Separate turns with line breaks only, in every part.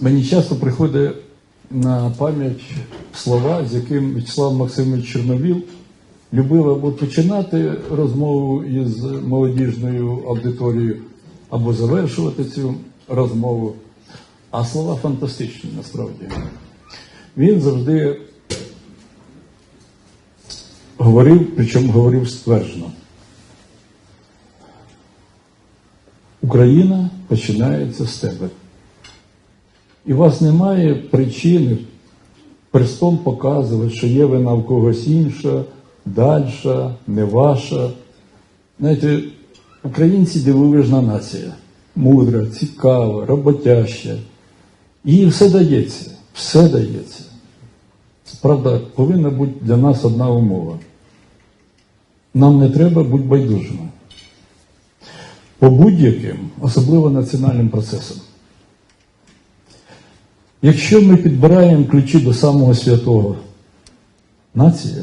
Мені часто приходить на пам'ять слова, з яким Вячеслав Максимович Чорновіл любив або починати розмову із молодіжною аудиторією, або завершувати цю розмову. А слова фантастичні насправді. Він завжди говорив, причому говорив стверджено. Україна починається з тебе. І у вас немає причини перстом показувати, що є вина в когось інша, дальша, не ваша. Знаєте, українці дивовижна нація. Мудра, цікава, роботяща. Їй все дається, все дається. Правда, повинна бути для нас одна умова. Нам не треба бути байдужими. По будь-яким, особливо національним процесам. Якщо ми підбираємо ключі до самого святого, нація,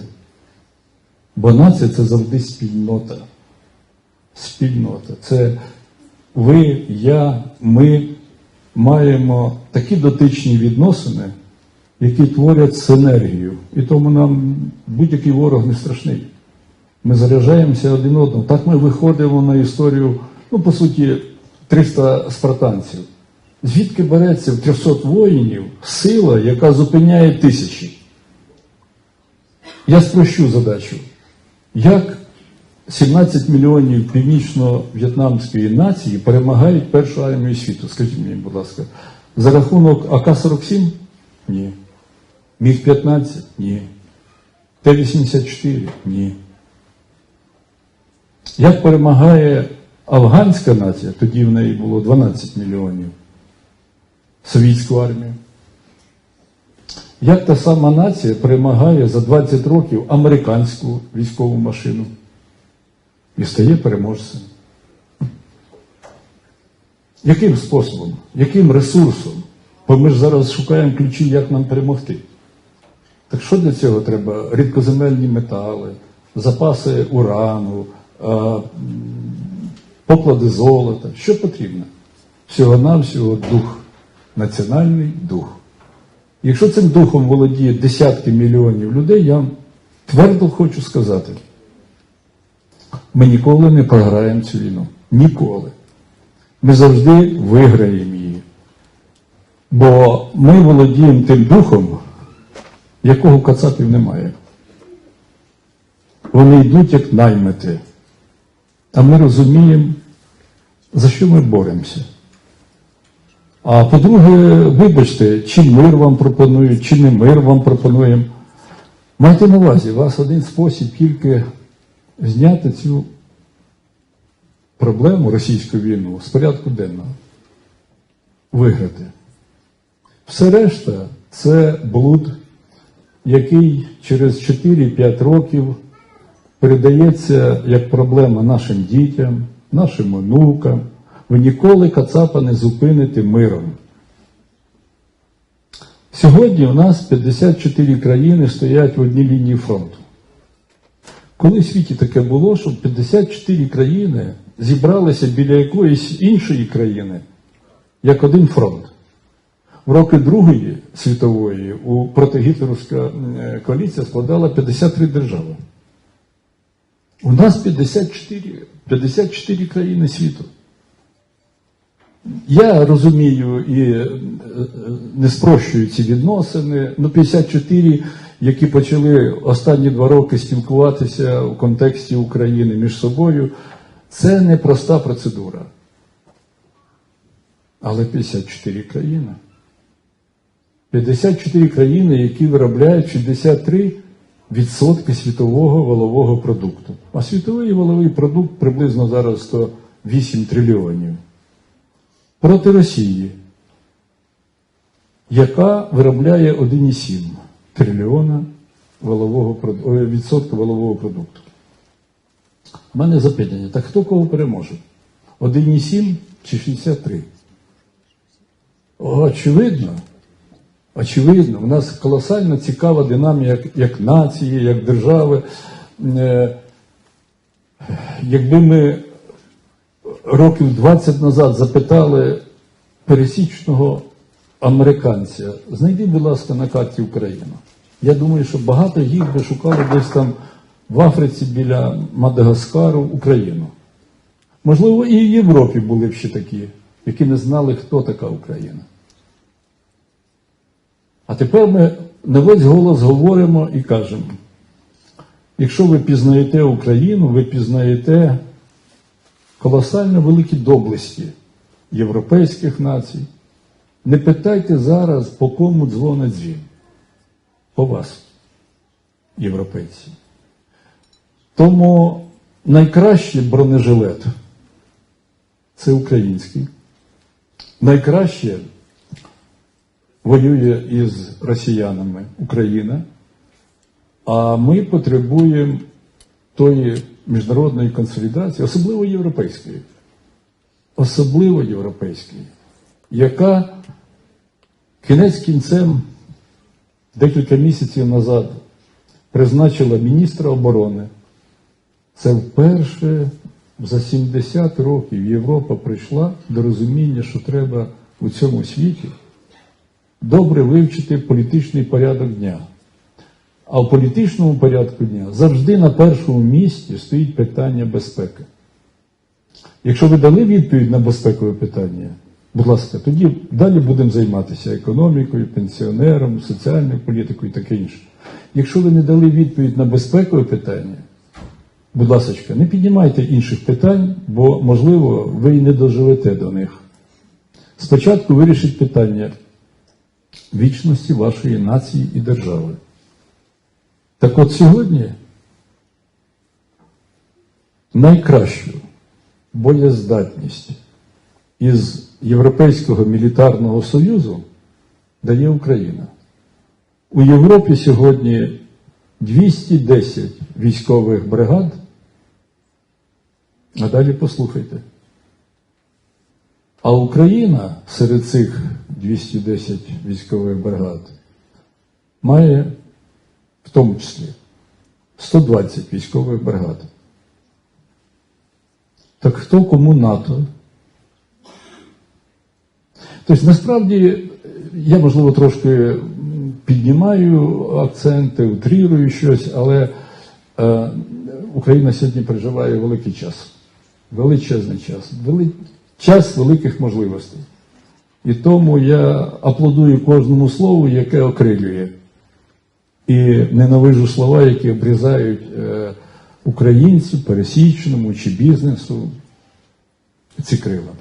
бо нація це завжди спільнота. Спільнота. Це ви, я, ми маємо такі дотичні відносини, які творять синергію. І тому нам будь-який ворог не страшний. Ми заряджаємося один одному. Так ми виходимо на історію, ну, по суті, 300 спартанців. Звідки береться в 300 воїнів сила, яка зупиняє тисячі? Я спрощу задачу. Як 17 мільйонів північно-в'єтнамської нації перемагають першу армію світу? Скажіть мені, будь ласка, за рахунок АК-47? Ні. Міг-15? Ні. Т-84? Ні. Як перемагає афганська нація, тоді в неї було 12 мільйонів, совітську армію. Як та сама нація перемагає за 20 років американську військову машину і стає переможцем? Яким способом, яким ресурсом? Бо ми ж зараз шукаємо ключі, як нам перемогти. Так що для цього треба? Рідкоземельні метали, запаси урану, поклади золота. Що потрібно? Всього-навсього дух, національний дух. Якщо цим духом володіє десятки мільйонів людей, я твердо хочу сказати, ми ніколи не програємо цю війну. Ніколи. Ми завжди виграємо її. Бо ми володіємо тим духом, якого кацапів немає. Вони йдуть як наймити. А ми розуміємо, за що ми боремося. А по-друге, вибачте, чи мир вам пропонують, чи не мир вам пропонуємо. Майте на увазі, у вас один спосіб тільки зняти цю проблему російську війну з порядку денного. Виграти. Все решта це блуд, який через 4-5 років передається як проблема нашим дітям, нашим онукам. Ви ніколи Кацапа не зупините миром. Сьогодні у нас 54 країни стоять в одній лінії фронту. Коли в світі таке було, щоб 54 країни зібралися біля якоїсь іншої країни, як один фронт. В роки Другої світової у протигітлерівська коаліція складала 53 держави. У нас 54, 54 країни світу. Я розумію і е, не спрощую ці відносини. Ну, 54, які почали останні два роки спілкуватися у контексті України між собою, це не проста процедура. Але 54 країни. 54 країни, які виробляють 63% світового валового продукту. А світовий валовий продукт приблизно зараз 108 трильйонів. Проти Росії, яка виробляє 1,7 трильйона валового, відсотка валового продукту. У мене запитання, так хто кого переможе? 1,7 чи 63? Очевидно, очевидно, у нас колосально цікава динаміка як, як нації, як держави. Е, Якби ми років 20 назад запитали пересічного американця, знайди, будь ласка, на карті Україну. Я думаю, що багато їх би шукали десь там в Африці біля Мадагаскару Україну. Можливо, і в Європі були б ще такі, які не знали, хто така Україна. А тепер ми на весь голос говоримо і кажемо: якщо ви пізнаєте Україну, ви пізнаєте колосально великі доблесті європейських націй. Не питайте зараз, по кому дзвонить дзвін. По вас, європейці. Тому найкращий бронежилет це український. Найкраще воює із росіянами Україна, а ми потребуємо тої міжнародної консолідації, особливо європейської, особливо європейської, яка кінець кінцем декілька місяців назад призначила міністра оборони. Це вперше за 70 років Європа прийшла до розуміння, що треба у цьому світі добре вивчити політичний порядок дня. А в політичному порядку дня завжди на першому місці стоїть питання безпеки. Якщо ви дали відповідь на безпекове питання, будь ласка, тоді далі будемо займатися економікою, пенсіонером, соціальною політикою і таке інше. Якщо ви не дали відповідь на безпекове питання, будь ласка, не піднімайте інших питань, бо, можливо, ви і не доживете до них. Спочатку вирішіть питання вічності вашої нації і держави. Так от сьогодні найкращу боєздатність із Європейського мілітарного союзу дає Україна. У Європі сьогодні 210 військових бригад. А далі послухайте. А Україна серед цих 210 військових бригад має в тому числі 120 військових бригад. Так хто кому НАТО? Тобто, насправді, я, можливо, трошки піднімаю акценти, утрірую щось, але е, Україна сьогодні переживає великий час, величезний час, вели... час великих можливостей. І тому я аплодую кожному слову, яке окрилює. І ненавижу слова, які обрізають е, українцю, пересічному чи бізнесу ці крила.